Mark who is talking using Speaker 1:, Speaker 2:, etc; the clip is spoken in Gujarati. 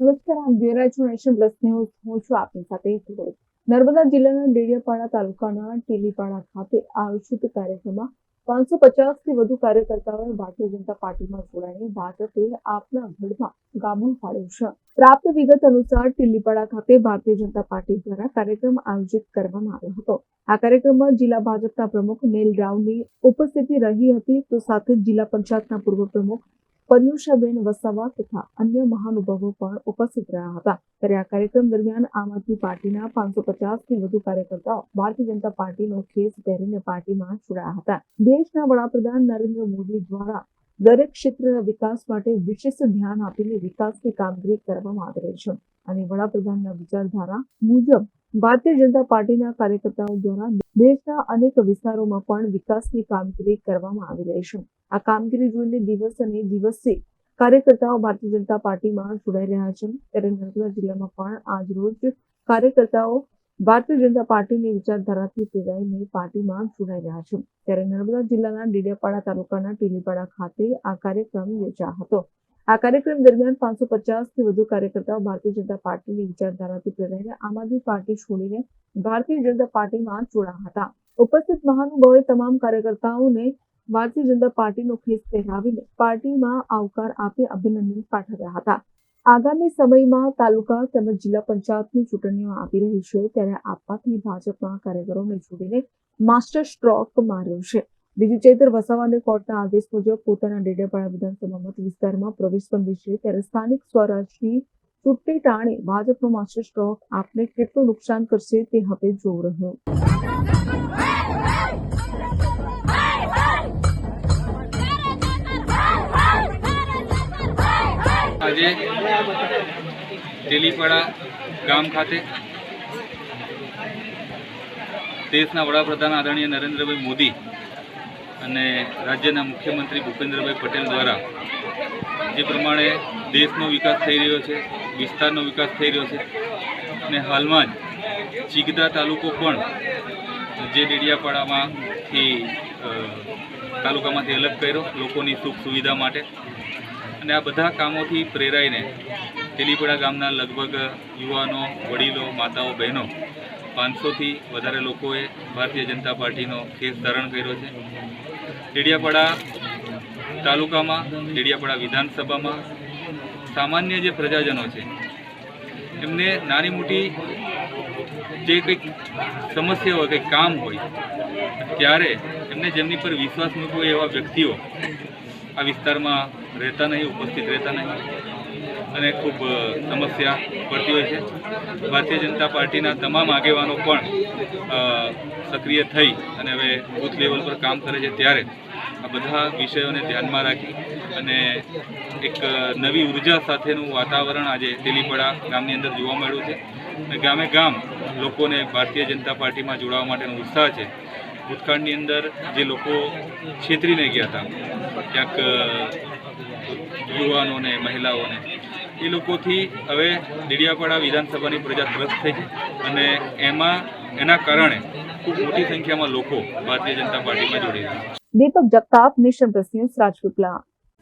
Speaker 1: નમસ્કાર આપ જોઈ રહ્યા છો નેશન પ્લસ ન્યૂઝ. હું છું આપની સાથે. નર્મદા જિલ્લાના ડેડિયાપાડા તાલુકાના ટીલીપાડા ખાતે આયોજિત કાર્યક્રમમાં પાંચસો પચાસથી વધુ કાર્યકર્તાઓએ ભારતીય જનતા પાર્ટીમાં જોડાઈને ભાજપે આપના ગઢમાં ગામું ફાળ્યું છે. પ્રાપ્ત વિગત અનુસાર ટીલીપાડા ખાતે ભારતીય જનતા પાર્ટી દ્વારા કાર્યક્રમ આયોજિત કરવામાં આવ્યો હતો. આ કાર્યક્રમમાં જિલ્લા ભાજપના પ્રમુખ નીલ રાવની ઉપસ્થિતિ રહી હતી. તો સાથે જિલ્લા પંચાયતના પૂર્વ પ્રમુખ પર્યુષાબેન વસાવા તથા અન્ય મહાનુભાવો પણ ઉપસ્થિત રહ્યા હતા. ત્યારે આ કાર્યક્રમ દરમિયાન આમ આદમી પાર્ટીના પાંચસો થી વધુ કાર્યકર્તાઓ ભારતીય જનતા પાર્ટીનો ખેસ પહેરીને પાર્ટીમાં જોડાયા હતા. દેશના વડાપ્રધાન નરેન્દ્ર મોદી દ્વારા દરેક ક્ષેત્રના વિકાસ માટે વિશેષ ધ્યાન આપીને વિકાસની કામગીરી કરવામાં આવી રહી છે. અને વડાપ્રધાનના વિચારધારા મુજબ ભારતીય જનતા પાર્ટીના કાર્યકર્તાઓ દ્વારા દેશના અનેક વિસ્તારોમાં પણ વિકાસની કામગીરી કરવામાં આવી રહી છે. આ કામગીરી જોઈને દિવસ અને દિવસે કાર્યકર્તાઓ ભારતીય જનતા પાર્ટીમાં જોડાઈ રહ્યા છે. ત્યારે નર્મદા જિલ્લામાં પણ આજ રોજ કાર્યકર્તાઓ ભારતીય જનતા પાર્ટીની વિચારધારાથી પ્રેરાઈને પાર્ટીમાં જોડાઈ રહ્યા છે. ત્યારે નર્મદા જિલ્લાના ડેડિયાપાડા તાલુકાના ટીલીપાડા ખાતે આ કાર્યક્રમ યોજાયો હતો. આ કાર્યક્રમ દરમિયાન પાંચસો પચાસથી વધુ કાર્યકર્તાઓ ભારતીય જનતા પાર્ટીની વિચારધારાથી પ્રેરાઈને આમ આદમી પાર્ટી છોડીને ભારતીય જનતા પાર્ટીમાં જોડાયા હતા. ઉપસ્થિત મહાનુભાવોએ તમામ કાર્યકર્તાઓને ભારતીય જનતા પાર્ટીનો ખેસ પહેરાવીને પાર્ટીમાં આવકાર આપી અભિનંદન પાઠવ્યા હતા. આગામી સમયમાં તાલુકા તેમજ જિલ્લા પંચાયતની ચૂંટણીઓ આવી રહી છે, ત્યારે આપવાથી ભાજપના કાર્યકરોને જોડીને માસ્ટર સ્ટ્રોક માર્યો છે. બીજું ચૈતર વસાવાને કોર્ટના આદેશ મુજબ પોતાના ડેડિયાપાડા વિધાનસભા મત વિસ્તારમાં પ્રવેશ બંધી છે, ત્યારે સ્થાનિક સ્વરાજની ચૂંટણી ટાણે ભાજપનો માસ્ટર સ્ટ્રોક આપને કેટલું નુકસાન કરશે તે હવે જોઈ રહ્યો.
Speaker 2: આજે તેલીપાડા ગામ ખાતે દેશના વડાપ્રધાન આદરણીય નરેન્દ્રભાઈ મોદી અને રાજ્યના મુખ્યમંત્રી ભૂપેન્દ્રભાઈ પટેલ દ્વારા જે પ્રમાણે દેશનો વિકાસ થઈ રહ્યો છે, વિસ્તારનો વિકાસ થઈ રહ્યો છે અને હાલમાં જ ચીગદા તાલુકો પણ જે ડેડિયાપાડામાંથી તાલુકામાંથી અલગ કર્યો લોકોની સુખ સુવિધા માટે. અને આ બધા કામોથી પ્રેરાઈને તેલીપડા ગામના લગભગ યુવાનો, વડીલો, માતાઓ, બહેનો પાંચસોથી વધારે લોકોએ ભારતીય જનતા પાર્ટીનો ખેસ ધારણ કર્યો છે. ડેડિયાપાડા તાલુકામાં, ડેડિયાપાડા વિધાનસભામાં સામાન્ય જે પ્રજાજનો છે, એમને નાની મોટી જે કંઈક સમસ્યા હોય કંઈક કામ હોય ત્યારે એમને જેમની પર વિશ્વાસ મૂકવો હોય એવા વ્યક્તિઓ આ વિસ્તારમાં રહેતા નહીં, ઉપસ્થિત રહેતા નહીં. અને ખૂબ સમસ્યા પડતી હોય છે. ભારતીય જનતા પાર્ટીના તમામ આગેવાનો પણ સક્રિય થઈ અને હવે બૂથ લેવલ પર કામ કરે છે ત્યારે આ બધા વિષયોને ધ્યાનમાં રાખી અને એક નવી ઊર્જા સાથેનું વાતાવરણ આજે તેલીપડા ગામની અંદર જોવા મળ્યું છે. ગામે ગામ લોકોને ભારતીય જનતા પાર્ટીમાં જોડાવા માટેનો ઉત્સાહ છે. ભૂતકાળની અંદર જે લોકો છેતરીને ગયા હતા, ક્યાંક યુવાનોને, મહિલાઓને, એ લોકોથી હવે દેડિયાપાડા વિધાનસભાની પ્રજા ત્રસ્ત થઈ છે અને એમાં, એના કારણે ખૂબ મોટી સંખ્યામાં લોકો ભારતીય જનતા પાર્ટીમાં જોડી રહ્યા છે.
Speaker 1: Deepak Jagtap Nation Plus News Rajpipla